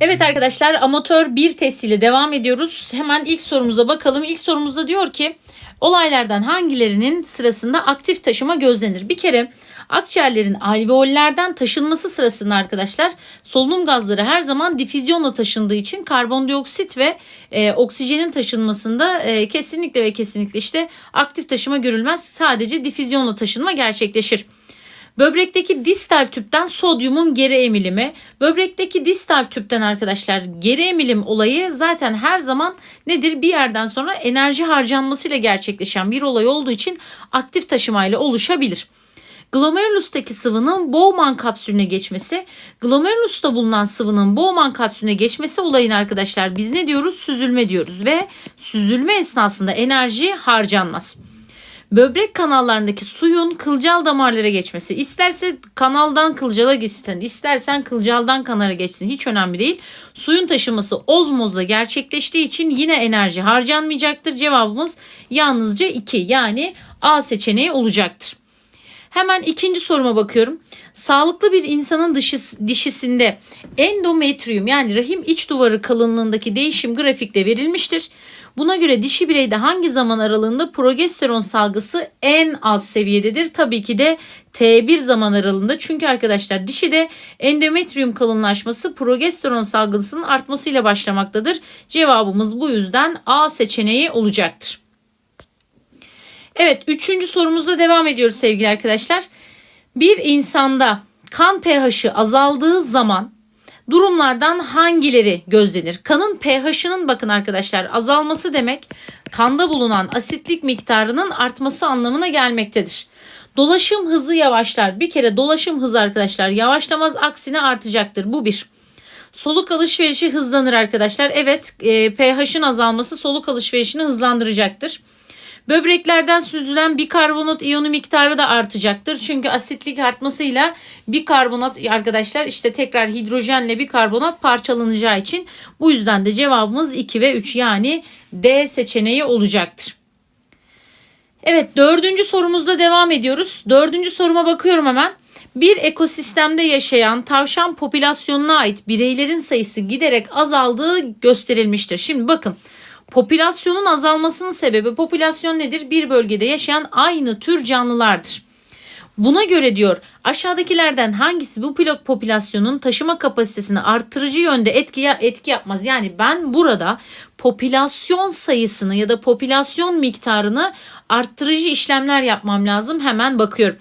Evet arkadaşlar amatör bir testiyle devam ediyoruz. Hemen ilk sorumuza bakalım. İlk sorumuzda diyor ki olaylardan hangilerinin sırasında aktif taşıma gözlenir? Bir kere akciğerlerin alveollerden taşınması sırasında arkadaşlar solunum gazları her zaman difüzyonla taşındığı için karbondioksit ve e, oksijenin taşınmasında e, kesinlikle ve kesinlikle işte aktif taşıma görülmez. Sadece difüzyonla taşınma gerçekleşir. Böbrekteki distal tüpten sodyumun geri emilimi. Böbrekteki distal tüpten arkadaşlar geri emilim olayı zaten her zaman nedir? Bir yerden sonra enerji harcanmasıyla gerçekleşen bir olay olduğu için aktif taşımayla oluşabilir. Glomerulustaki sıvının Bowman kapsülüne geçmesi, glomerulusta bulunan sıvının Bowman kapsülüne geçmesi olayını arkadaşlar biz ne diyoruz? Süzülme diyoruz ve süzülme esnasında enerji harcanmaz böbrek kanallarındaki suyun kılcal damarlara geçmesi. İsterse kanaldan kılcala gitsin, istersen kılcaldan kanara geçsin hiç önemli değil. Suyun taşıması ozmozla gerçekleştiği için yine enerji harcanmayacaktır. Cevabımız yalnızca 2 yani A seçeneği olacaktır. Hemen ikinci soruma bakıyorum. Sağlıklı bir insanın dışı, dişisinde endometrium yani rahim iç duvarı kalınlığındaki değişim grafikte verilmiştir. Buna göre dişi bireyde hangi zaman aralığında progesteron salgısı en az seviyededir? Tabii ki de T1 zaman aralığında. Çünkü arkadaşlar dişide endometrium kalınlaşması progesteron salgısının artmasıyla başlamaktadır. Cevabımız bu yüzden A seçeneği olacaktır. Evet üçüncü sorumuzda devam ediyoruz sevgili arkadaşlar. Bir insanda kan pH'i azaldığı zaman durumlardan hangileri gözlenir? Kanın pH'ının bakın arkadaşlar azalması demek kanda bulunan asitlik miktarının artması anlamına gelmektedir. Dolaşım hızı yavaşlar. Bir kere dolaşım hızı arkadaşlar yavaşlamaz aksine artacaktır. Bu bir. Soluk alışverişi hızlanır arkadaşlar. Evet e, pH'in azalması soluk alışverişini hızlandıracaktır. Böbreklerden süzülen bikarbonat iyonu miktarı da artacaktır. Çünkü asitlik artmasıyla bikarbonat arkadaşlar işte tekrar hidrojenle bikarbonat parçalanacağı için bu yüzden de cevabımız 2 ve 3 yani D seçeneği olacaktır. Evet dördüncü sorumuzda devam ediyoruz. Dördüncü soruma bakıyorum hemen. Bir ekosistemde yaşayan tavşan popülasyonuna ait bireylerin sayısı giderek azaldığı gösterilmiştir. Şimdi bakın Popülasyonun azalmasının sebebi popülasyon nedir? Bir bölgede yaşayan aynı tür canlılardır. Buna göre diyor aşağıdakilerden hangisi bu popülasyonun taşıma kapasitesini arttırıcı yönde etki, etki yapmaz? Yani ben burada popülasyon sayısını ya da popülasyon miktarını arttırıcı işlemler yapmam lazım. Hemen bakıyorum.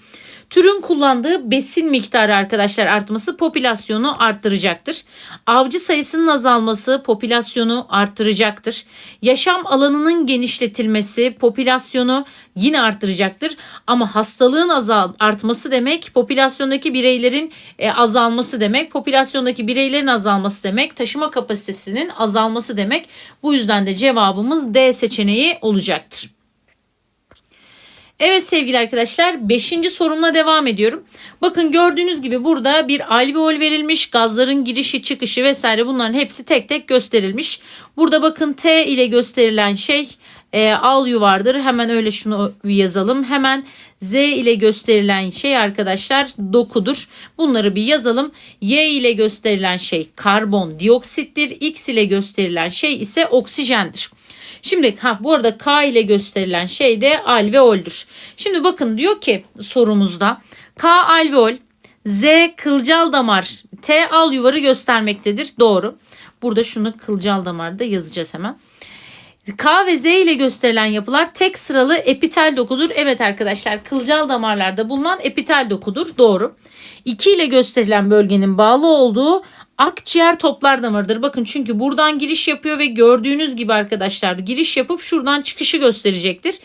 Türün kullandığı besin miktarı arkadaşlar artması popülasyonu arttıracaktır. Avcı sayısının azalması popülasyonu arttıracaktır. Yaşam alanının genişletilmesi popülasyonu yine arttıracaktır. Ama hastalığın azal artması demek popülasyondaki bireylerin e, azalması demek. Popülasyondaki bireylerin azalması demek. Taşıma kapasitesinin azalması demek. Bu yüzden de cevabımız D seçeneği olacaktır. Evet sevgili arkadaşlar 5. sorumla devam ediyorum. Bakın gördüğünüz gibi burada bir alveol verilmiş. Gazların girişi çıkışı vesaire bunların hepsi tek tek gösterilmiş. Burada bakın T ile gösterilen şey e, al yuvardır. Hemen öyle şunu yazalım. Hemen Z ile gösterilen şey arkadaşlar dokudur. Bunları bir yazalım. Y ile gösterilen şey karbon dioksittir. X ile gösterilen şey ise oksijendir. Şimdi ha bu arada K ile gösterilen şey de alveoldür. Şimdi bakın diyor ki sorumuzda K alveol, Z kılcal damar, T al yuvarı göstermektedir. Doğru. Burada şunu kılcal damarda yazacağız hemen. K ve Z ile gösterilen yapılar tek sıralı epitel dokudur. Evet arkadaşlar kılcal damarlarda bulunan epitel dokudur. Doğru. 2 ile gösterilen bölgenin bağlı olduğu akciğer toplar damarıdır. Bakın çünkü buradan giriş yapıyor ve gördüğünüz gibi arkadaşlar giriş yapıp şuradan çıkışı gösterecektir.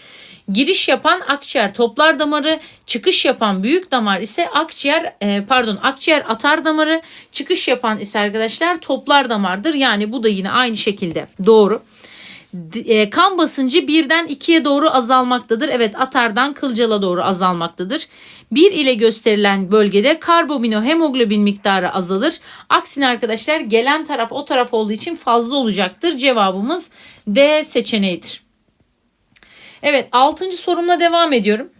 Giriş yapan akciğer toplar damarı, çıkış yapan büyük damar ise akciğer e, pardon akciğer atar damarı, çıkış yapan ise arkadaşlar toplar damardır. Yani bu da yine aynı şekilde doğru. E, kan basıncı birden ikiye doğru azalmaktadır. Evet atardan kılcala doğru azalmaktadır. 1 ile gösterilen bölgede karbaminohemoglobin miktarı azalır. Aksine arkadaşlar gelen taraf o taraf olduğu için fazla olacaktır. Cevabımız D seçeneğidir. Evet 6. sorumla devam ediyorum.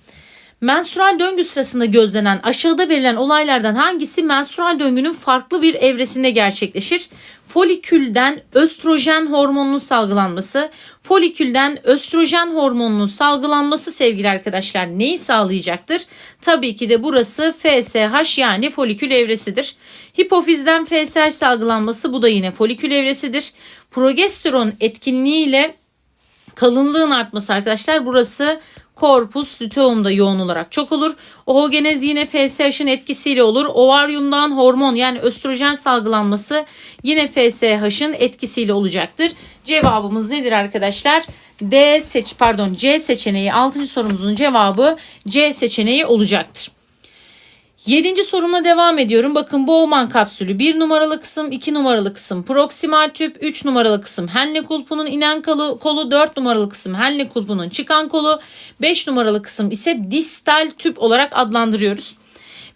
Menstrual döngü sırasında gözlenen aşağıda verilen olaylardan hangisi menstrual döngünün farklı bir evresinde gerçekleşir? Folikülden östrojen hormonunun salgılanması, folikülden östrojen hormonunun salgılanması sevgili arkadaşlar neyi sağlayacaktır? Tabii ki de burası FSH yani folikül evresidir. Hipofizden FSH salgılanması bu da yine folikül evresidir. Progesteron etkinliğiyle kalınlığın artması arkadaşlar burası korpus luteumda yoğun olarak çok olur. Oogenez yine FSH'ın etkisiyle olur. Ovaryumdan hormon yani östrojen salgılanması yine FSH'ın etkisiyle olacaktır. Cevabımız nedir arkadaşlar? D seç pardon C seçeneği 6. sorumuzun cevabı C seçeneği olacaktır. Yedinci sorumla devam ediyorum. Bakın Bowman kapsülü 1 numaralı kısım, 2 numaralı kısım proksimal tüp, 3 numaralı kısım Henle kulpunun inen kolu, kolu 4 numaralı kısım Henle kulpunun çıkan kolu, 5 numaralı kısım ise distal tüp olarak adlandırıyoruz.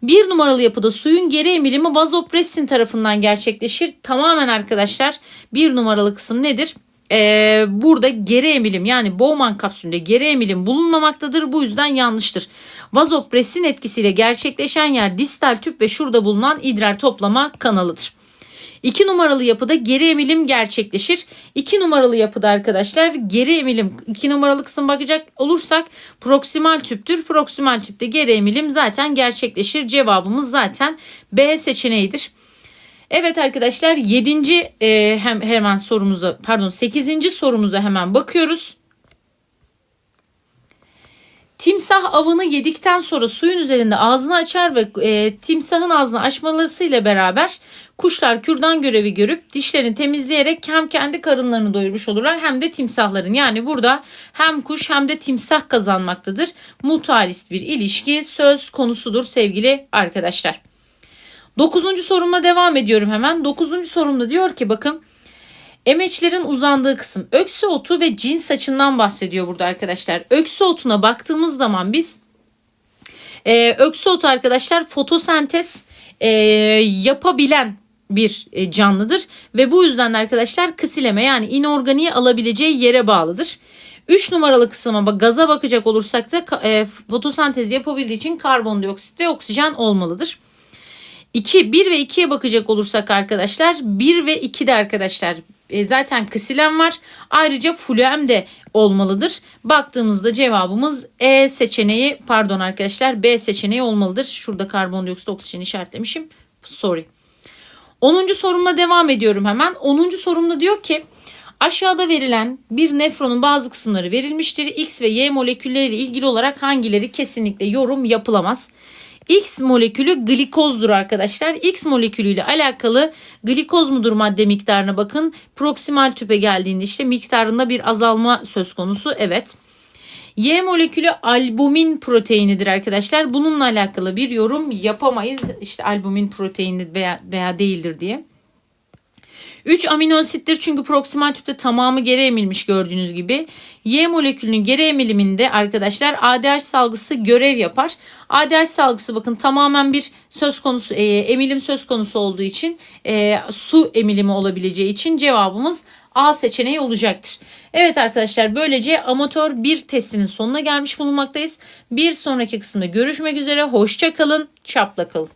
Bir numaralı yapıda suyun geri emilimi vazopressin tarafından gerçekleşir. Tamamen arkadaşlar bir numaralı kısım nedir? Ee, burada geri emilim yani Bowman kapsülünde geri emilim bulunmamaktadır. Bu yüzden yanlıştır. Vazopresin etkisiyle gerçekleşen yer distal tüp ve şurada bulunan idrar toplama kanalıdır. 2 numaralı yapıda geri emilim gerçekleşir. 2 numaralı yapıda arkadaşlar geri emilim 2 numaralı kısım bakacak olursak proksimal tüptür. Proksimal tüpte geri emilim zaten gerçekleşir. Cevabımız zaten B seçeneğidir. Evet arkadaşlar 7. E, hem hemen sorumuza pardon 8. sorumuza hemen bakıyoruz. Timsah avını yedikten sonra suyun üzerinde ağzını açar ve e, timsahın ağzını açmalarıyla beraber kuşlar kürdan görevi görüp dişlerini temizleyerek hem kendi karınlarını doyurmuş olurlar hem de timsahların. Yani burada hem kuş hem de timsah kazanmaktadır. Mutualist bir ilişki söz konusudur sevgili arkadaşlar. Dokuzuncu sorumla devam ediyorum hemen. Dokuzuncu sorumda diyor ki bakın emeçlerin uzandığı kısım öksü otu ve cins saçından bahsediyor burada arkadaşlar. Öksü otuna baktığımız zaman biz e, öksü otu arkadaşlar fotosentez e, yapabilen bir e, canlıdır ve bu yüzden de arkadaşlar kısileme yani inorganiği alabileceği yere bağlıdır. 3 numaralı kısma gaza bakacak olursak da e, fotosentez yapabildiği için karbondioksit ve oksijen olmalıdır. 2, 1 ve 2'ye bakacak olursak arkadaşlar 1 ve 2'de arkadaşlar e, zaten kısilen var. Ayrıca fluem de olmalıdır. Baktığımızda cevabımız E seçeneği pardon arkadaşlar B seçeneği olmalıdır. Şurada karbondioksit oksijen işaretlemişim. Sorry. 10. sorumla devam ediyorum hemen. 10. sorumda diyor ki aşağıda verilen bir nefronun bazı kısımları verilmiştir. X ve Y molekülleriyle ilgili olarak hangileri kesinlikle yorum yapılamaz. X molekülü glikozdur arkadaşlar. X molekülüyle alakalı glikoz mudur madde miktarına bakın. Proksimal tüpe geldiğinde işte miktarında bir azalma söz konusu. Evet. Y molekülü albumin proteinidir arkadaşlar. Bununla alakalı bir yorum yapamayız. İşte albumin proteini veya, veya değildir diye. 3 amino asittir çünkü proksimal tüpte tamamı geri emilmiş gördüğünüz gibi. Y molekülünün geri emiliminde arkadaşlar ADH salgısı görev yapar. ADH salgısı bakın tamamen bir söz konusu e, emilim söz konusu olduğu için e, su emilimi olabileceği için cevabımız A seçeneği olacaktır. Evet arkadaşlar böylece amatör bir testinin sonuna gelmiş bulunmaktayız. Bir sonraki kısımda görüşmek üzere. Hoşça kalın, çapla kalın.